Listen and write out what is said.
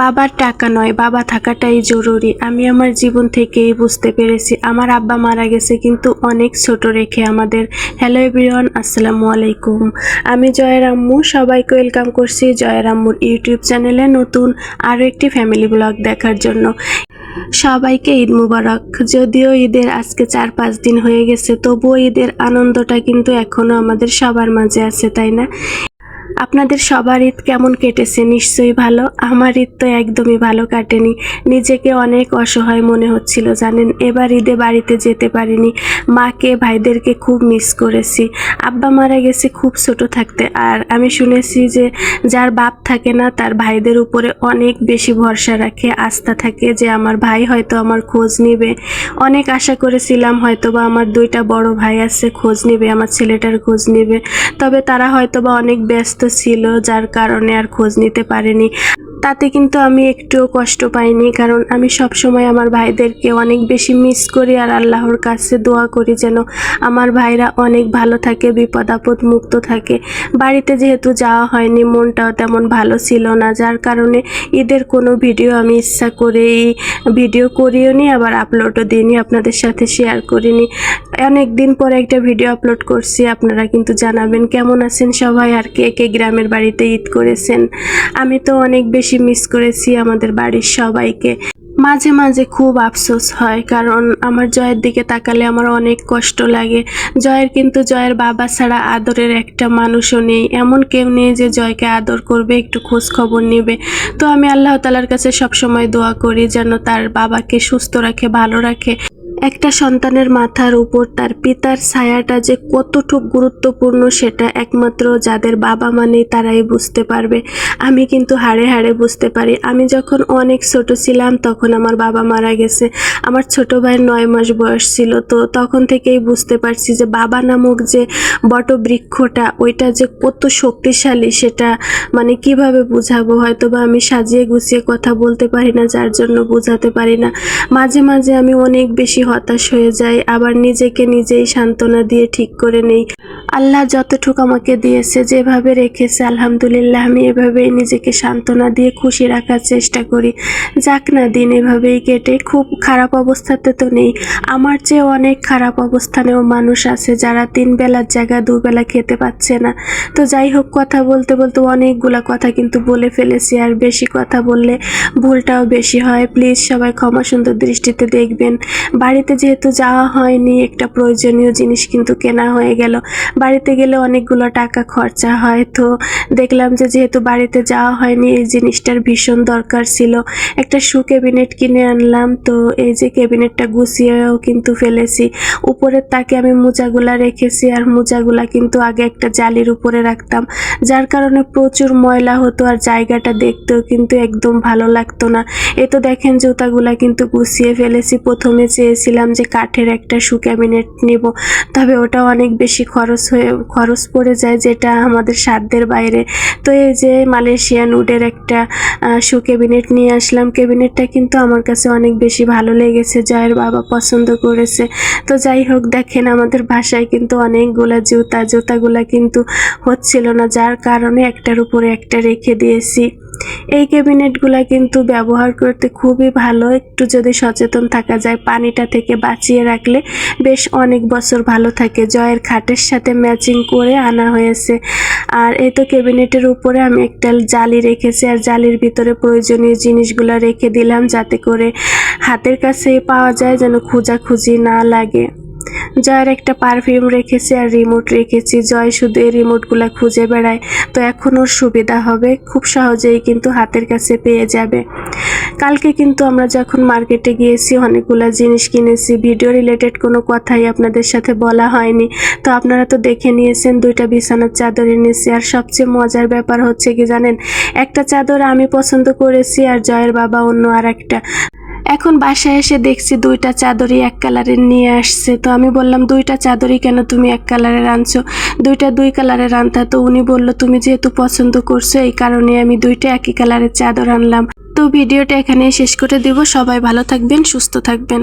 বাবার টাকা নয়, বাবা থাকাটাই জরুরি। আমি আমার জীবন থেকেই বুঝতে পেরেছি। আমার আব্বা মারা গেছে কিন্তু অনেক ছোট রেখে আমাদের। হ্যালো এভরিওয়ান, আসসালামু আলাইকুম। আমি জয়ের আম্মু সবাইকে ওয়েলকাম করছি জয়ের আম্মুর ইউটিউব চ্যানেলে নতুন আরও একটি ফ্যামিলি ব্লগ দেখার জন্য। সবাইকে ঈদ মুবারক। যদিও ঈদের আজকে চার পাঁচ দিন হয়ে গেছে, তবুও ঈদের আনন্দটা কিন্তু এখনও আমাদের সবার মাঝে আছে, তাই না? আপনাদের সবার ঈদ কেমন কেটেছে? নিশ্চয়ই ভালো। আমার ঈদ তো একদমই ভালো কাটেনি। নিজেকে অনেক অসহায় মনে হচ্ছিল, জানেন? এবার ঈদে বাড়িতে যেতে পারিনি। মাকে, ভাইদেরকে খুব মিস করেছি। আব্বা মারা গেছে খুব ছোট থাকতে। আর আমি শুনেছি যে যার বাপ থাকে না, তার ভাইদের উপরে অনেক বেশি ভরসা রাখে, আস্থা থাকে যে আমার ভাই হয়তো আমার খোঁজ নেবে। অনেক আশা করেছিলাম হয়তো বা আমার দুইটা বড় ভাই আছে, খোঁজ নেবে, আমার ছেলেটার খোঁজ নেবে। তবে তারা হয়তো বা অনেক ব্যস্ত ছিল, যার কারণে আর খোঁজ নিতে পারেনি। তাতে কিন্তু আমি একটুও কষ্ট পাইনি, কারণ আমি সব সময় আমার ভাইদেরকে অনেক বেশি মিস করি আর আল্লাহর কাছে দোয়া করি যেন আমার ভাইরা অনেক ভালো থাকে, বিপদ আপদ মুক্ত থাকে। বাড়িতে যেহেতু যাওয়া হয়নি, মনটাও তেমন ভালো ছিল না, যার কারণে ঈদের কোনো ভিডিও আমি ইচ্ছা করেই, ভিডিও করিও নি আবার আপলোডও দিইনি, আপনাদের সাথে শেয়ার করিনি। অনেক দিন পরে একটা ভিডিও আপলোড করছি, আপনারা কিন্তু জানাবেন কেমন আছেন সবাই আর কে কে গ্রামের বাড়িতে ঈদ করেছেন। আমি তো অনেক বেশি মিস করেছি আমাদের বাড়ির সবাইকে। মাঝে মাঝে খুব আফসোস হয়, কারণ আমার জয়ের দিকে তাকালে আমার অনেক কষ্ট লাগে। জয়ের কিন্তু জয়ের বাবা ছাড়া আদরের একটা মানুষও নেই। এমন কেউ নেই যে জয়কে আদর করবে, একটু খোঁজ খবর নেবে। তো আমি আল্লাহ তালার কাছে সবসময় দোয়া করি যেন তার বাবাকে সুস্থ রাখে, ভালো রাখে। একটা সন্তানের মাথার উপর তার পিতার ছায়াটা যে কতটুক গুরুত্বপূর্ণ সেটা একমাত্র যাদের বাবা মানেই তারাই বুঝতে পারবে। আমি কিন্তু হাড়ে হাড়ে বুঝতে পারি। আমি যখন অনেক ছোট ছিলাম তখন আমার বাবা মারা গেছে। আমার ছোট ভাইয়ের নয় মাস বয়স ছিল। তো তখন থেকেই বুঝতে পারছি যে বাবা নামক যে বট বৃক্ষটা ওইটা যে কত শক্তিশালী সেটা মানে কীভাবে বুঝাবো? হয়তো বা আমি সাজিয়ে গুছিয়ে কথা বলতে পারি না, যার জন্য বোঝাতে পারি না। মাঝে মাঝে আমি অনেক বেশি হতাশ হয়ে যায় আবার নিজেকে নিজেই সান্ত্বনা দিয়ে ঠিক করে নেই। আল্লাহ যতটুকু আমাকে দিয়েছে, যেভাবে রেখেছে, আলহামদুলিল্লাহ, আমি এভাবেই নিজেকে সান্ত্বনা দিয়ে খুশি রাখার চেষ্টা করি। যাক না, দিন এভাবেই কেটে, খুব খারাপ অবস্থাতে তো নেই। আমার চেয়ে অনেক খারাপ অবস্থানেও মানুষ আছে যারা তিন বেলার জায়গা দুবেলা খেতে পাচ্ছে না। তো যাই হোক, কথা বলতে বলতে অনেকগুলা কথা কিন্তু বলে ফেলেছি, আর বেশি কথা বললে ভুলটাও বেশি হয়। প্লিজ সবাই ক্ষমা সুন্দর দৃষ্টিতে দেখবেন। বাড়িতে যেহেতু যাওয়া হয়নি, একটা প্রয়োজনীয় জিনিস কিন্তু কেনা হয়ে গেল। বাড়িতে গেলে অনেকগুলো টাকা খরচা হয়। তো দেখলাম যে যেহেতু বাড়িতে যাওয়া হয়নি, এই জিনিসটার ভীষণ দরকার ছিল। একটা শু ক্যাবিনেট কিনে আনলাম। তো এই যে ক্যাবিনেটটা গুছিয়েও কিন্তু ফেলেছি। উপরের তাকে আমি মোজাগুলা রেখেছি আর মোজাগুলা কিন্তু আগে একটা জালির উপরে রাখতাম। যার কারণে প্রচুর ময়লা হতো আর জায়গাটা দেখতেও কিন্তু একদম ভালো লাগতো না। এ তো দেখেন জুতাগুলা কিন্তু গুছিয়ে ফেলেছি। প্রথমে চেয়েছিলাম যে কাঠের একটা শু ক্যাবিনেট নিব। তবে ওটা অনেক বেশি খরচ খরচ পড়ে যায় যেটা আমাদের সাধ্যের বাইরে। তো এই যে মালয়েশিয়ান উডের একটা শু ক্যাবিনেট নিয়ে আসলাম। ক্যাবিনেটটা কিন্তু আমার কাছে অনেক বেশি ভালো লেগেছে জয়ের বাবা পছন্দ করেছে। তো যাই হোক, দেখেন আমাদের ভাষায় কিন্তু অনেকগুলা জুতা, জুতাগুলা কিন্তু হচ্ছিল না, যার কারণে একটার উপরে একটা রেখে দিয়েছি। এই ক্যাবিনেটগুলা কিন্তু ব্যবহার করতে খুবই ভালো। একটু যদি সচেতন থাকা যায়, পানিটা থেকে বাঁচিয়ে রাখলে বেশ অনেক বছর ভালো থাকে। জয়ের খাটের সাথে ম্যাচিং করে আনা হয়েছে। আর এই তো ক্যাবিনেটের উপরে আমি একটা জালি রেখেছি, আর জালির ভিতরে প্রয়োজনীয় জিনিসগুলো রেখে দিলাম যাতে করে হাতের কাছে পাওয়া যায়, যেন খোঁজাখুঁজি না লাগে। জয়ের একটা পারফিউম রেখেছি আর রিমোট রেখেছি। জয় শুধু এই রিমোটগুলো খুঁজে বেড়ায়। তো এখন ওর সুবিধা হবে। খুব সহজেই কিন্তু হাতের কাছে পেয়ে যাবে। কালকে কিন্তু আমরা যখন মার্কেটে গিয়েছি, অনেকগুলো জিনিস কিনেছি। ভিডিও রিলেটেড কোনো কথাই আপনাদের সাথে বলা হয়নি। তো আপনারা তো দেখে নিয়েছেন, দুইটা বিছানার চাদর এনেছি। আর সবচেয়ে মজার ব্যাপার হচ্ছে কি জানেন? একটা চাদর আমি পছন্দ করেছি আর জয়ের বাবা অন্য আর একটা এখন বাসায় এসে দেখছি দুইটা চাদরই এক কালারের নিয়ে আসছে। তো আমি বললাম, দুইটা চাদরই কেন তুমি এক কালারের আনছো? দুইটা দুই কালারের আনতা। তো উনি বলল, তুমি যেহেতু পছন্দ করছ, এই কারণে আমি দুইটা একই কালারের চাদর আনলাম। তো ভিডিওটা এখানেই শেষ করে দেব। সবাই ভালো থাকবেন, সুস্থ থাকবেন।